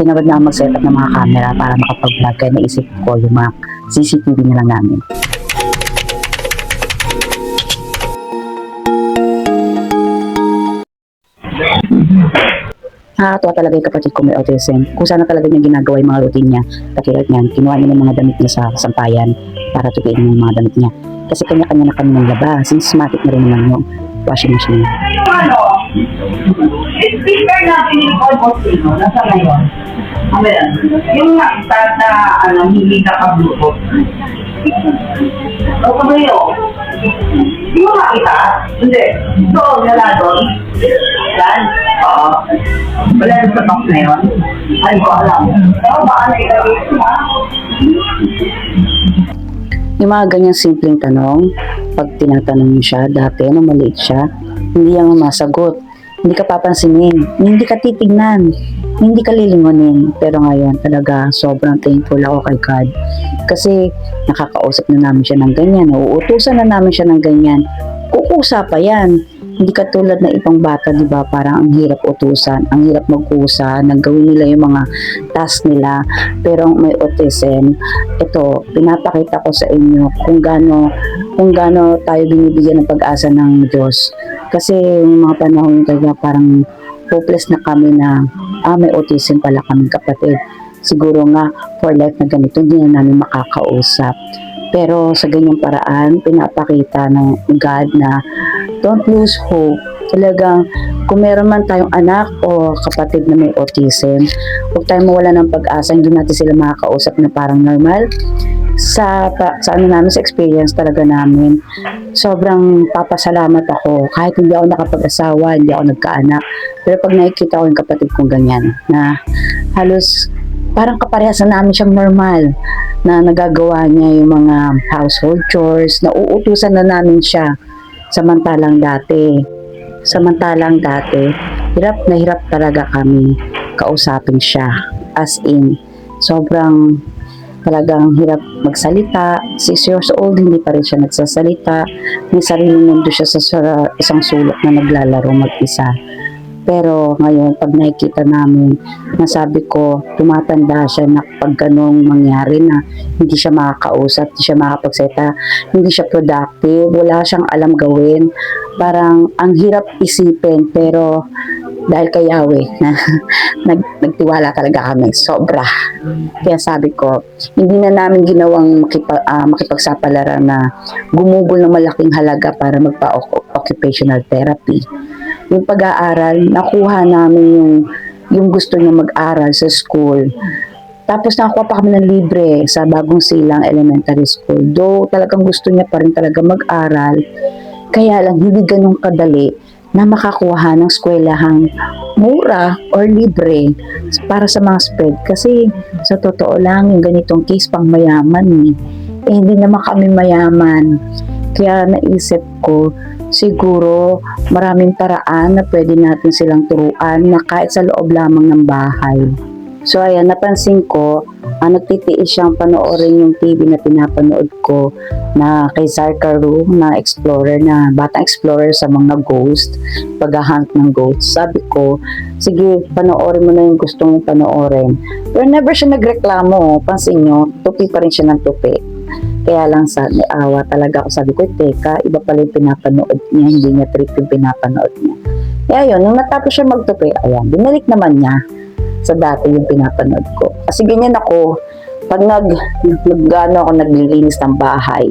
tinawag na mag-set up ng mga camera para makapag-vlog kaya naisip ko yung mga CCTV na lang namin. Nakakatuwa talaga yung kapatid ko may autism. Kung sana talaga niya ginagawa yung mga routine niya. Katulad niyan, kinuha niya ng mga damit niya sa sampayan para tupiin yung mga damit niya. Kasi kanya-kanya na kami ng laba. Systematic na rin naman yung washing machine. Ano, speaker na pinipod mo sino, nasa ngayon. Ano yan? Yung na-start na, ano, hindi ka ka-bluetooth. O kabayo, hindi mo makita? Hindi. Doon, wala doon. Yan? Oo. Wala doon sa box na yun? Ay, ko alam. Pero baka na ko na. Yung mga ganyang simpleng tanong, pag tinatanong niyo siya dati, nung maliit siya, hindi yan masagot. Hindi ka papansinin, hindi ka titignan, hindi ka lilingonin. Pero ngayon talaga sobrang thankful ako kay God. Kasi nakakausap na namin siya ng ganyan, nauutusan na namin siya ng ganyan. Kukusa pa yan. Hindi katulad ng ibang bata, di ba? Parang ang hirap utusan, ang hirap magkusa, naggawin nila yung mga task nila. Pero ang may autism, ito, pinapakita ko sa inyo kung gaano kung gaano tayo binibigyan ng pag-asa ng Diyos. Kasi yung mga panahon talaga parang hopeless na kami na ah, may autism pala kami kapatid. Siguro nga for life na ganito hindi na namin makakausap. Pero sa ganyang paraan, pinapakita ng God na don't lose hope. Talagang kung meron man tayong anak o kapatid na may autism, huwag tayong mawala ng pag-asa, hindi natin sila makakausap na parang normal. Sa, sa ano namin, sa experience talaga namin, sobrang papasalamat ako. Kahit hindi ako nakapag-asawa, hindi ako nagkaanak. Pero pag nakikita ko yung kapatid kong ganyan, na halos parang kaparehas na namin siyang normal na nagagawa niya yung mga household chores, na uutusan na namin siya samantalang dati. Samantalang dati, hirap na hirap talaga kami kausapin siya. As in, sobrang talagang hirap magsalita. Six years old, hindi pa rin siya nagsasalita. May sariling mundo siya sa- isang sulok na naglalaro mag-isa. Pero ngayon, pag nakikita namin, nasabi ko, tumatanda siya na pag ganong mangyari na hindi siya makakausap, hindi siya makapagsalita, hindi siya productive, wala siyang alam gawin. Parang ang hirap isipin, pero dahil kay Yahweh, na, nag, nagtiwala talaga kami, sobra. Kaya sabi ko, hindi na namin ginawang makipa, ah, makipagsapalaran na gumugol ng malaking halaga para magpa-occupational therapy yung pag-aaral, nakuha namin yung, yung gusto niya mag-aral sa school. Tapos nakakuha pa kami ng libre sa Bagong Silang Elementary School. Though talagang gusto niya pa rin talaga mag-aral, kaya lang hindi ganun kadali na makakuha ng eskwelahang mura or libre para sa mga spread. Kasi sa totoo lang, yung ganitong case pang mayaman eh. eh hindi naman kami mayaman. Kaya naisip ko, siguro maraming paraan na pwede natin silang turuan na kahit sa loob lamang ng bahay. So ayan, napansin ko, ah, nagtitiis siyang panoorin yung TV na pinapanood ko na kay Zarkaru na explorer na batang explorer sa mga ghost, paghahunt ng ghost. Sabi ko, sige, panoorin mo na yung gusto mong panoorin. Pero never siya nagreklamo. Pansin nyo, tupi pa rin siya ng tupi. Kaya lang sa may awa talaga ako sabi ko, teka, iba pala yung pinapanood niya, hindi niya trip yung pinapanood niya. Kaya yun, nung natapos siya magtupi, ayan, binalik naman niya sa dati yung pinapanood ko. Kasi ganyan ako, pag nag, nag ano ako naglilinis ng bahay,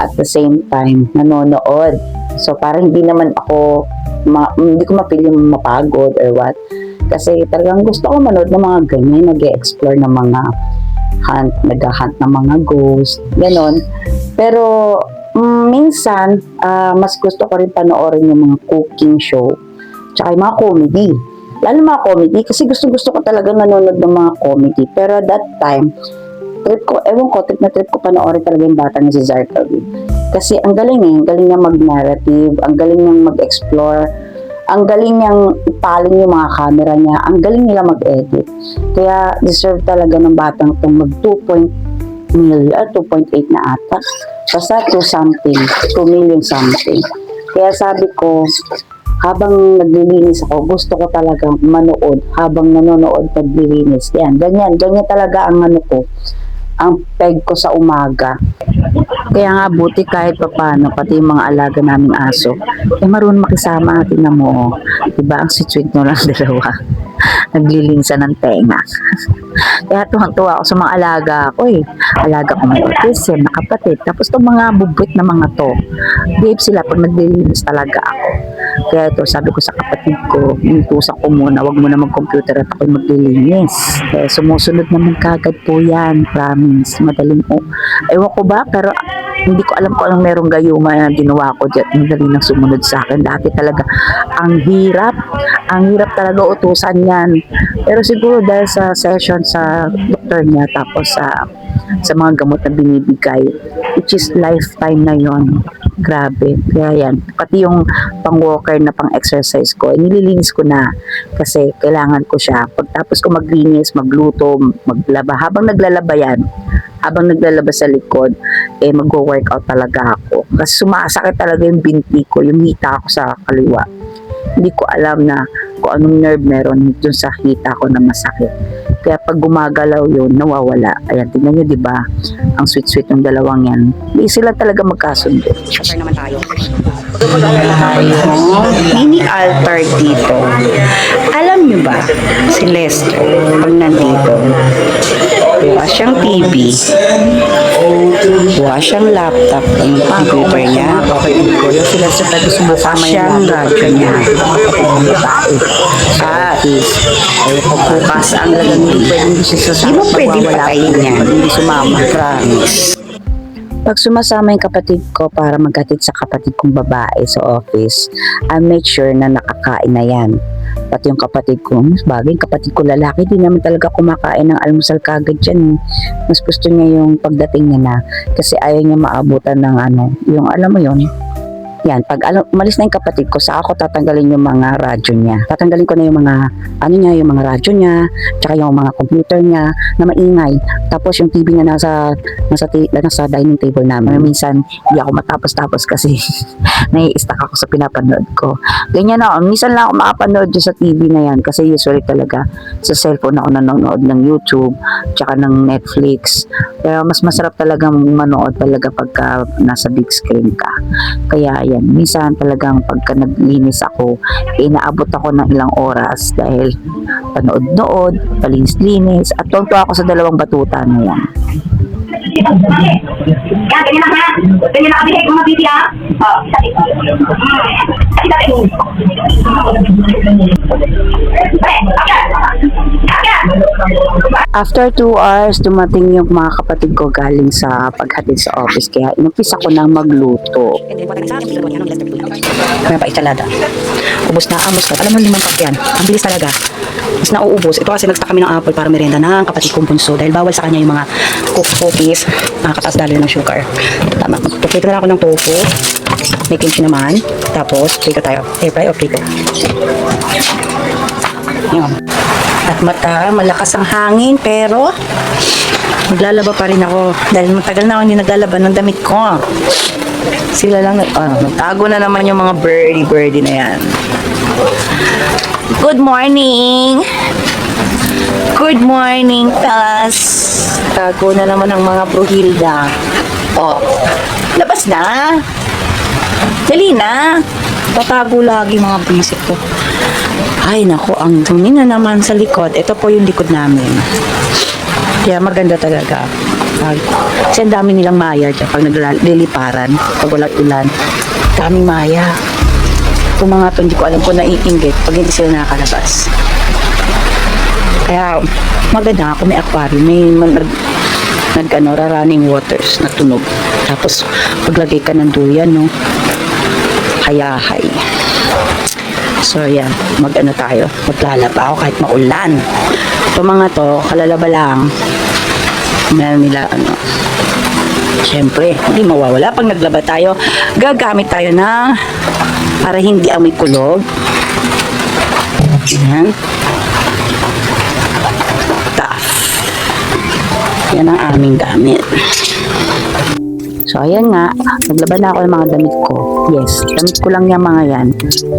at the same time, nanonood. So, parang hindi naman ako, ma- hindi ko mapiling mapagod or what. Kasi talagang gusto ko manood ng mga ganyan, nag-explore ng mga hunt, nag-hunt ng mga ghost, ganon. Pero, mm, minsan, ah, mas gusto ko rin panoorin yung mga cooking show, tsaka yung mga comedy. Lalo mga comedy, kasi gusto-gusto ko talaga nanonood ng mga comedy. Pero at that time, trip ko, ewan ko, trip na trip ko panoorin talaga yung bata na si Zarkawi. Kasi ang galing eh, ang galing niya mag-narrative, ang galing niyang mag-explore, ang galing niyang ipaling yung mga camera niya, ang galing nila mag-edit. Kaya deserve talaga ng batang itong mag 2 million, ah, 2.8 na ata. Basta 2 something, 2 million something. Kaya sabi ko, habang naglilinis ako, gusto ko talaga manood habang nanonood naglilinis. Yan, ganyan, ganyan talaga ang ano ko, ang peg ko sa umaga. Kaya nga buti kahit papano, pati yung mga alaga naming aso, eh marunong makisama natin na mo. Diba, ang sweet nyo lang dalawa. Naglilinsa ng tenga. Kaya tuwang-tuwa ako sa mga alaga ko eh. Alaga ko may autism, na kapatid. Tapos itong mga bubwit na mga to, babe sila pag naglilinis talaga ako. Kaya ito, sabi ko sa kapatid ko, inutusan ko muna, wag mo na mag-computer at ako'y maglilinis. Kaya sumusunod naman kagad po yan, promise. Madaling po. Ewan ko ba, pero hindi ko alam kung anong merong gayuma na ginawa ko dyan. Madali nang sumunod sa akin. Dati talaga, ang hirap. Ang hirap talaga utusan yan. Pero siguro dahil sa session sa doktor niya, tapos sa sa mga gamot na binibigay, which is lifetime na yon Grabe. Kaya yan. Pati yung pang-walker na pang-exercise ko, nililinis ko na kasi kailangan ko siya. Pagtapos ko maglinis, magluto, maglaba, habang naglalaba yan, habang naglalaba sa likod, eh mag-workout talaga ako. Kasi sumasakit talaga yung binti ko, yung hita ko sa kaliwa. Hindi ko alam na kung anong nerve meron dun sa hita ko na masakit. Kaya pag gumagalaw yun, nawawala. Ayan, tingnan nyo, di ba? Ang sweet-sweet ng dalawang yan. Hindi sila talaga magkasundo. Share naman tayo. mini altar dito. Alam nyo ba, si Lester, pag nandito, buha siyang TV, buha siyang laptop, yung computer niya, Yung sila sa tabi sumasama siyang radyo niya. At, bukas ang lagang hindi pwedeng siya sa Di mo pwedeng patayin niya. Hindi sumama. Promise. Pag sumasama yung kapatid ko para maghatid sa kapatid kong babae sa office, I make sure na nakakain na yan. Pati yung kapatid ko, mas bagay, yung kapatid ko lalaki, di naman talaga kumakain ng almusal kagad dyan. Mas gusto niya yung pagdating niya na kasi ayaw niya maabutan ng ano, yung alam mo yun, yan, pag alam, umalis na yung kapatid ko, sa ako tatanggalin yung mga radyo niya. Tatanggalin ko na yung mga, ano niya, yung mga radyo niya, tsaka yung mga computer niya na maingay. Tapos yung TV niya nasa, nasa, nasa dining table namin. Minsan, hindi ako matapos-tapos kasi nai-stuck ako sa pinapanood ko. Ganyan na, minsan lang ako makapanood sa TV na yan kasi usually talaga sa cellphone ako nanonood ng YouTube, tsaka ng Netflix. Pero mas masarap talaga manood talaga pagka nasa big screen ka. Kaya yan, minsan talagang pagka naglinis ako, inaabot ako ng ilang oras dahil panood-nood, palinis-linis, at tuwang ako sa dalawang batuta na yan. Yan, ganyan na ha. Ganyan na kabihig mga bibi ha. Oh, isa dito. Isa dito. After two hours, dumating yung mga kapatid ko galing sa paghatid sa office. Kaya inumpisa ko na magluto. Kaya pa italada. Ubus na, amos na. Alam mo limang cup yan. Ang bilis talaga. Mas nauubos. Ito kasi nagsta kami ng apple para merienda ng kapatid kong punso. Dahil bawal sa kanya yung mga cook- cookies. Nakakatas dali ng sugar. Tama. Prito na ako ng tofu. May kimchi naman. Tapos, prito tayo. Air fry o prito? Yan. At mata, malakas ang hangin, pero maglalaba pa rin ako. Dahil matagal na ako hindi naglalaba ng damit ko. Sila lang, nag- ah, nagtago na naman yung mga birdie-birdie na yan. Good morning! Good morning, fellas! Tago na naman ang mga bruhilda. Oh, labas na! Dali na! Tatago lagi mga bisit ko. Ay, nako, ang dumi na naman sa likod. Ito po yung likod namin. Kaya maganda talaga. Ay, Kasi ang dami nilang maya dyan pag nagliliparan, pag walang ulan. Daming maya. Itong mga to, hindi ko alam kung naiinggit pag hindi sila nakakalabas. Kaya maganda ako may aquarium, may nag, nag ano, running waters na tunog. Tapos paglagay ka ng duyan, no? Hayahay. So, yan. Mag-ano tayo. Maglalaba ako kahit maulan. Ito mga to, kalalaba lang. Meron nila, ano, Siyempre, hindi mawawala pag naglaba tayo. Gagamit tayo na para hindi amoy kulog. Yan. Yan ang aming gamit. So, ayan nga, naglaban na ako ng mga damit ko. Yes, damit ko lang yung mga yan.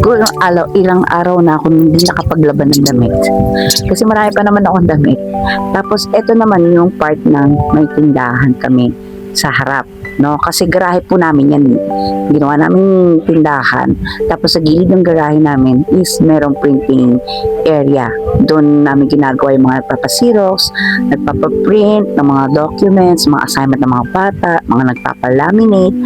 Ilang araw, ilang araw na ako hindi nakapaglaban ng damit. Kasi marami pa naman akong damit. Tapos, eto naman yung part ng may tindahan kami sa harap. No? Kasi garahe po namin yan. Ginawa namin tindahan. Tapos sa gilid ng garahe namin is merong printing area. Doon namin ginagawa yung mga nagpapasirox, nagpapaprint ng mga documents, mga assignment ng mga bata, mga nagpapalaminate.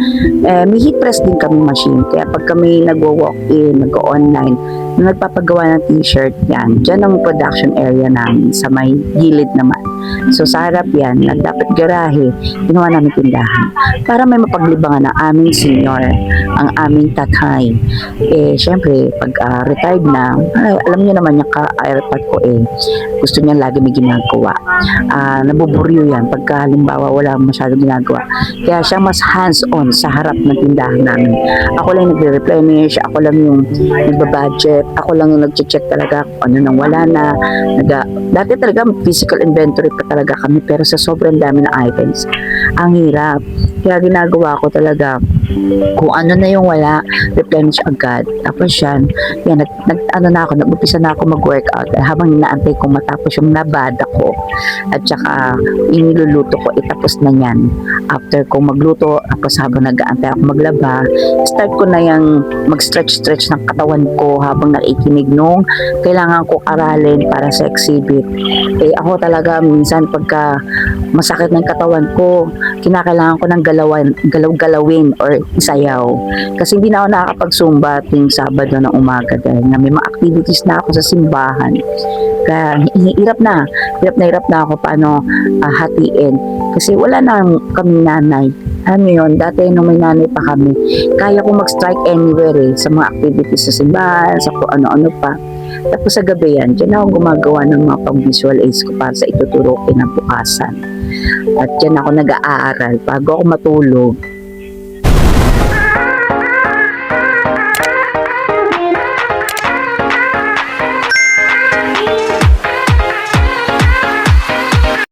Eh, may heat press din kami machine. Kaya pag kami nagwo-walk-in, nag-online, na nagpapagawa ng t-shirt yan, dyan ang production area namin sa may gilid naman. So sa harap yan, na dapat garahe, ginawa namin tindahan. Para may mapaglibangan ng aming senior, ang aming tatay. Eh, syempre, pag ah, retired na, ay, alam niyo naman yung ka-airpot ko eh, gusto niya lagi may ginagawa. Ah, nabuburyo yan pagka halimbawa wala masyadong ginagawa. Kaya siya mas hands-on sa harap ng tindahan namin. Ako lang nagre-replenish, ako lang yung nagbabudget, ako lang yung nag-check talaga kung ano nang wala na. Naga, dati talaga physical inventory pa talaga kami pero sa sobrang dami ng items, ang hirap. Kaya ginagawa ko talaga kung ano na yung wala, replenish agad. Tapos yan, yan nag, nag, ano na ako, nag-upisa na ako mag-workout habang inaantay kong matapos yung nabada ko at saka yung niluluto ko, itapos na yan. After kong magluto, tapos habang nag-aantay ako maglaba, start ko na yung mag-stretch-stretch ng katawan ko habang nakikinig nung kailangan ko aralin para sa exhibit. Eh ako talaga minsan pagka masakit ng katawan ko, kinakailangan ko ng galawan, galaw-galawin or isayaw. Kasi hindi na ako nakakapag-zumba tuwing Sabado ng umaga dahil nga may mga activities na ako sa simbahan. Kaya hi- hirap na, hirap na hirap na ako paano ah, hatiin. Kasi wala na kami nanay. Alam mo yun, dati nung may nanay pa kami, kaya ko mag-strike anywhere eh, sa mga activities sa simbahan, sa kung ano-ano pa. Tapos sa gabi yan, dyan ako gumagawa ng mga pang-visual aids ko para sa ituturo ko ng bukasan. At dyan ako nag-aaral. Bago ako matulog,